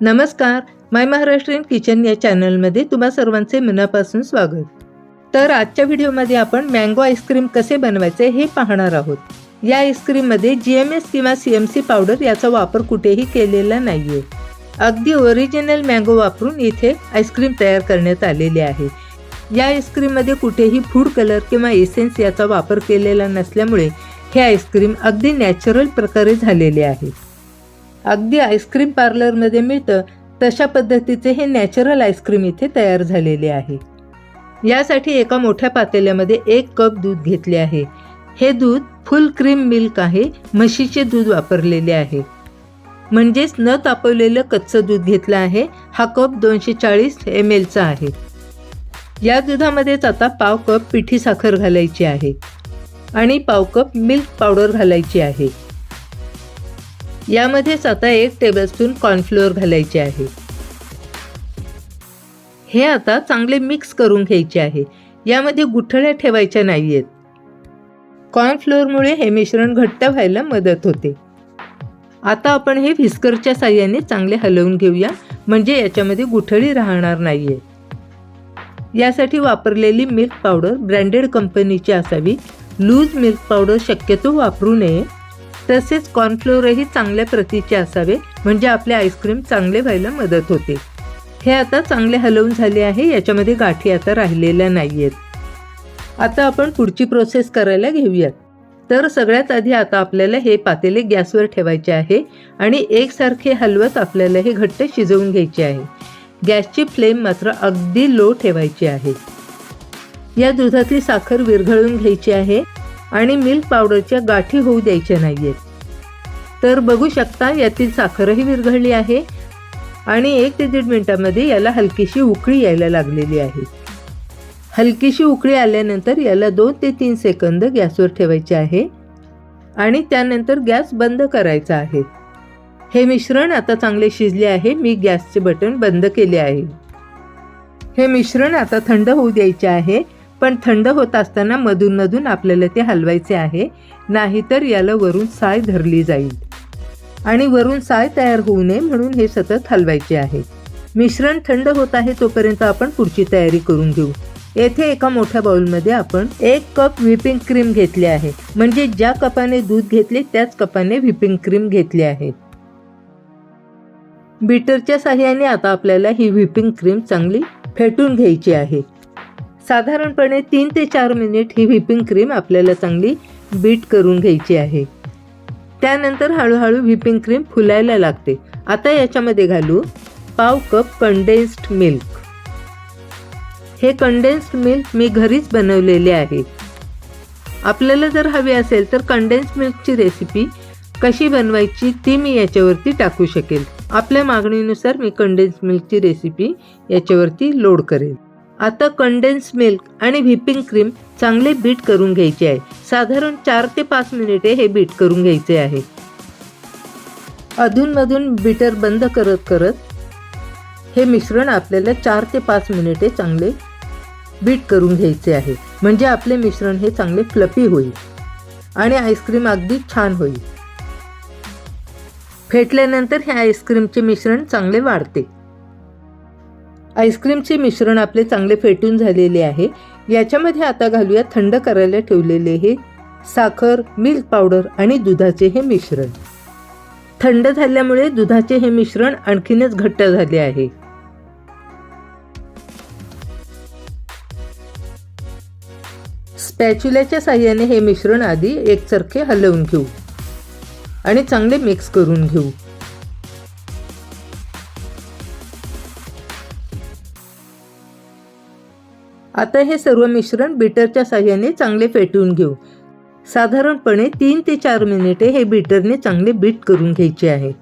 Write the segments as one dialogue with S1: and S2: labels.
S1: नमस्कार माय महाराष्ट्रीयन किचन या चॅनलमध्ये तुम्हा सर्वांचे मनापासून स्वागत. तर आजच्या व्हिडिओमध्ये आपण मँगो आईस्क्रीम कसे बनवायचे हे पाहणार आहोत. या आईस्क्रीममध्ये जी एम एस किंवा सी एम सी पावडर याचा वापर कुठेही केलेला नाही आहे अगदी ओरिजिनल मँगो वापरून इथे आईस्क्रीम तयार करण्यात आलेले आहे. या आईस्क्रीममध्ये कुठेही फूड कलर किंवा एसेन्स याचा वापर केलेला नसल्यामुळे हे आईस्क्रीम अगदी नॅचरल प्रकारे झालेले आहे. अगदी आईस्क्रीम पार्लरमध्ये मिळतं तशा पद्धतीचे हे नॅचरल आईस्क्रीम इथे तयार झालेले आहे. यासाठी एका मोठ्या पातेल्यामध्ये एक कप दूध घेतले आहे. हे दूध फुल क्रीम मिल्क आहे म्हशीचे दूध वापरलेले आहे. म्हणजेच न तापवलेलं कच्चं दूध घेतलं आहे हा कप दोनशे चाळीस एम एलचा आहे. या दुधामध्येच आता पाव कप पिठी साखर घालायची आहे आणि पाव कप मिल्क पावडर घालायची आहे. यामध्येच आता एक टेबलस्पून कॉर्नफ्लोअर घालायचे आहे. हे आता चांगले मिक्स करून घ्यायचे आहे. यामध्ये गुठळ्या ठेवायच्या नाही आहेत कॉर्नफ्लोअरमुळे हे मिश्रण घट्ट व्हायला मदत होते. आता आपण हे व्हिस्करच्या साह्याने चांगले हलवून घेऊया म्हणजे याच्यामध्ये गुठळी राहणार नाही आहे यासाठी वापरलेली मिल्क पावडर ब्रँडेड कंपनीची असावी. लूज मिल्क पावडर शक्यतो वापरू नये. तसेच कॉर्नफ्लोअरही चांगल्या प्रतीचे असावे म्हणजे आपले आईस्क्रीम चांगले व्हायला मदत होते. हे आता चांगले हलवून झाले आहे याच्यामध्ये गाठी आता राहिलेल्या नाही आहेत आता आपण पुढची प्रोसेस करायला घेऊयात. तर सगळ्यात आधी आता आपल्याला हे पातेले गॅसवर ठेवायचे आहे आणि एकसारखे हलवत आपल्याला हे घट्ट शिजवून घ्यायचे आहे. गॅसची फ्लेम मात्र अगदी लो ठेवायची आहे. या दुधातली साखर विरघळून घ्यायची आहे. आणि मिल्क पावडरच्या गाठी होऊ द्यायच्या नाही आहेत तर बघू शकता यातील साखरही विरघळली आहे आणि एक ते दीड मिनटामध्ये याला हलकीशी उकळी यायला लागलेली आहे. हलकीशी उकळी आल्यानंतर याला दोन ते तीन सेकंद गॅसवर ठेवायचे आहे आणि त्यानंतर गॅस बंद करायचा आहे. हे मिश्रण आता चांगले शिजले आहे मी गॅसचे बटन बंद केले आहे. हे मिश्रण आता थंड होऊ द्यायचे आहे पण थंड होत असताना मधून मधून आपल्याला ते हलवायचे आहे नाहीतर याला वरून साय धरली जाईल. आणि वरून साय तयार होऊ नये म्हणून हे सतत हलवायचे आहे. मिश्रण थंड होत आहे तोपर्यंत आपण पुढची तयारी करून घेऊ. येथे एका मोठ्या बाउलमध्ये आपण एक कप व्हिपिंग क्रीम घेतली आहे. म्हणजे ज्या कपाने दूध घेतले त्याच कपाने व्हिपिंग क्रीम घेतली आहे. बीटरच्या साह्याने आता आपल्याला ही व्हिपिंग क्रीम चांगली फेटून घ्यायची आहे. साधारणपणे तीन ते चार मिनिट ही व्हिपिंग क्रीम आपल्याला चांगली बीट करून घ्यायची आहे. त्यानंतर हळूहळू व्हिपिंग क्रीम फुलायला लागते. आता याच्यामध्ये घालू पाव कप कंडेन्स्ड मिल्क हे कंडेन्स्ड मिल्क मी घरीच बनवलेले आहे. आपल्याला जर हवी असेल तर कंडेन्स मिल्कची रेसिपी कशी बनवायची ती मी याच्यावरती टाकू शकेल. आपल्या मागणीनुसार मी कंडेन्स मिल्कची रेसिपी याच्यावरती लोड करेल आता कंडेन्स मिल्क आणि व्हिपिंग क्रीम चांगले बीट करून घ्यायचे आहे. साधारण चार ते पाच मिनिटे हे बीट करून घ्यायचे आहे. अधूनमधून बीटर बंद करत करत हे मिश्रण आपल्याला चार ते पाच मिनिटे चांगले बीट करून घ्यायचे आहे. म्हणजे आपले मिश्रण हे चांगले फ्लफी होईल. आणि आईस्क्रीम अगदी छान होईल. फेटल्यानंतर हे आईस्क्रीमचे मिश्रण चांगले वाढते. आईस्क्रीमचे मिश्रण आपले चांगले फेटून झालेले आहे. याच्यामध्ये आता घालूया थंड करायला ठेवलेले हे साखर मिल्क पावडर आणि दुधाचे हे मिश्रण. थंड झाल्यामुळे दुधाचे हे मिश्रण आणखीनच घट्ट झाले आहे. स्पॅच्युल्याच्या साह्याने हे मिश्रण आधी एकसारखे हलवून घेऊ आणि चांगले मिक्स करून घेऊ. आता हे सर्व मिश्रण बीटरच्या साह्याने चांगले फेटून घेऊ. साधारणपणे तीन ते चार मिनिटे हे बीटरने चांगले बीट करून घ्यायचे आहे.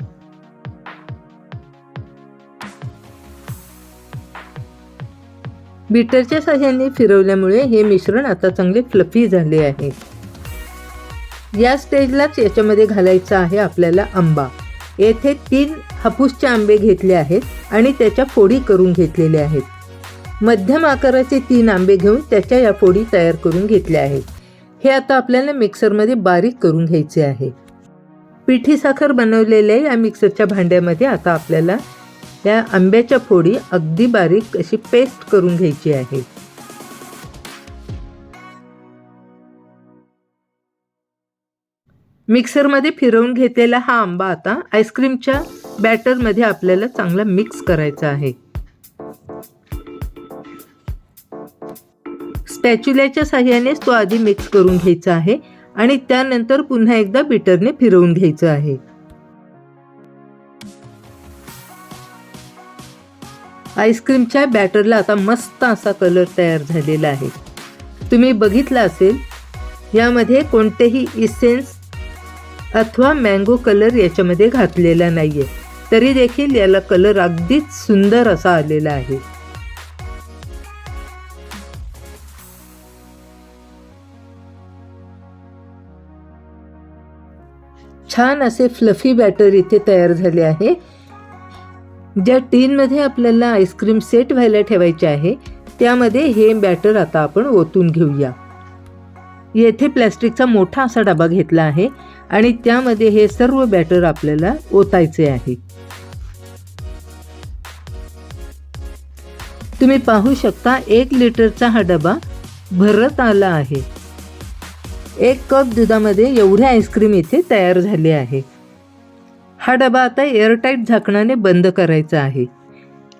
S1: बीटरच्या साह्याने फिरवल्यामुळे हे मिश्रण आता चांगले फ्लफी झाले आहे. या स्टेजलाच याच्यामध्ये घालायचा आहे आपल्याला आंबा. येथे तीन हापूसचे आंबे घेतले आहेत आणि त्याच्या फोडी करून घेतलेल्या आहेत. मध्यम आकाराचे तीन आंबे घेऊन त्याच्या या फोडी तयार करून घेतल्या आहेत. हे आता आपल्याला मिक्सरमध्ये बारीक करून घ्यायचे आहे. पिठी साखर बनवलेल्या या मिक्सरच्या भांड्यामध्ये आता आपल्याला या आंब्याच्या फोडी अगदी बारीक अशी पेस्ट करून घ्यायची आहे. मिक्सरमध्ये फिरवून घेतलेला हा आंबा आता आईस्क्रीमच्या बॅटरमध्ये आपल्याला चांगला मिक्स करायचा आहे. स्पॅच्युल्याच्या साह्यानेच तो आधी मिक्स करून घ्यायचा आहे आणि त्यानंतर पुन्हा एकदा बिटरने फिरवून घ्यायचं आहे. आईस्क्रीमच्या बॅटरला आता मस्त असा कलर तयार झालेला आहे. तुम्ही बघितला असेल यामध्ये कोणतेही इसेन्स अथवा मँगो कलर याच्यामध्ये घातलेला नाही आहे तरी देखील याला कलर अगदीच सुंदर असा आलेला आहे. छान असे फ्लफी बॅटर इथे तयार झाले आहे ज्या टीनमध्ये आपल्याला आईस्क्रीम सेट व्हायला ठेवायचे आहे त्यामध्ये हे बॅटर आता आपण ओतून घेऊया. येथे प्लॅस्टिकचा मोठा असा डबा घेतला आहे आणि त्यामध्ये हे सर्व बॅटर आपल्याला ओतायचे आहे. तुम्ही पाहू शकता एक लिटरचा हा डबा भरत आला आहे. एक कप दुधामध्ये एवढे आईस्क्रीम इथे तयार झाले आहे. हा डबा आता एअरटाईट झाकणाने बंद करायचा आहे.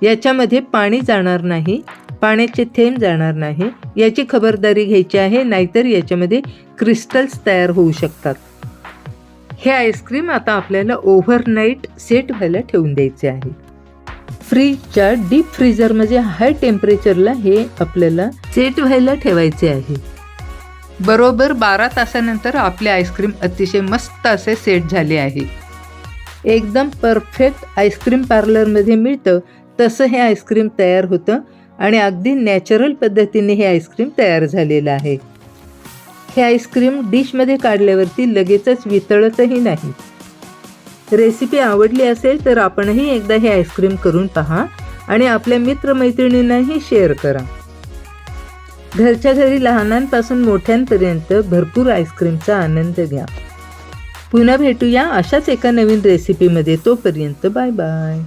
S1: याच्यामध्ये पाणी जाणार नाही पाण्याचे थेंब जाणार नाही याची खबरदारी घ्यायची आहे नाहीतर याच्यामध्ये क्रिस्टल्स तयार होऊ शकतात. हे आईस्क्रीम आता आपल्याला ओव्हरनाईट सेट व्हायला ठेवून द्यायचे आहे. फ्रीजच्या डीप फ्रीजरमध्ये हाय टेम्परेचरला हे आपल्याला सेट व्हायला ठेवायचे आहे. बरोबर बारा तासानंतर आपले आईस्क्रीम अतिशय मस्त असे सेट झाले आहे. एकदम परफेक्ट आईस्क्रीम पार्लरमध्ये मिळतं तसं हे आईस्क्रीम तयार होतं आणि अगदी नॅचरल पद्धतीने हे आईस्क्रीम तयार झालेलं आहे. हे आईस्क्रीम डिशमध्ये काढल्यावरती लगेचच वितळतही नाही. रेसिपी आवडली असेल तर आपणही एकदा हे आईस्क्रीम करून पहा आणि आपल्या मित्रमैत्रिणींनाही शेअर करा. घरच्या घरी लहानांपासून मोठ्यांपर्यंत भरपूर आईस्क्रीमचा आनंद घ्या. पुन्हा भेटूया अशाच एका नवीन रेसिपीमध्ये तोपर्यंत बाय बाय.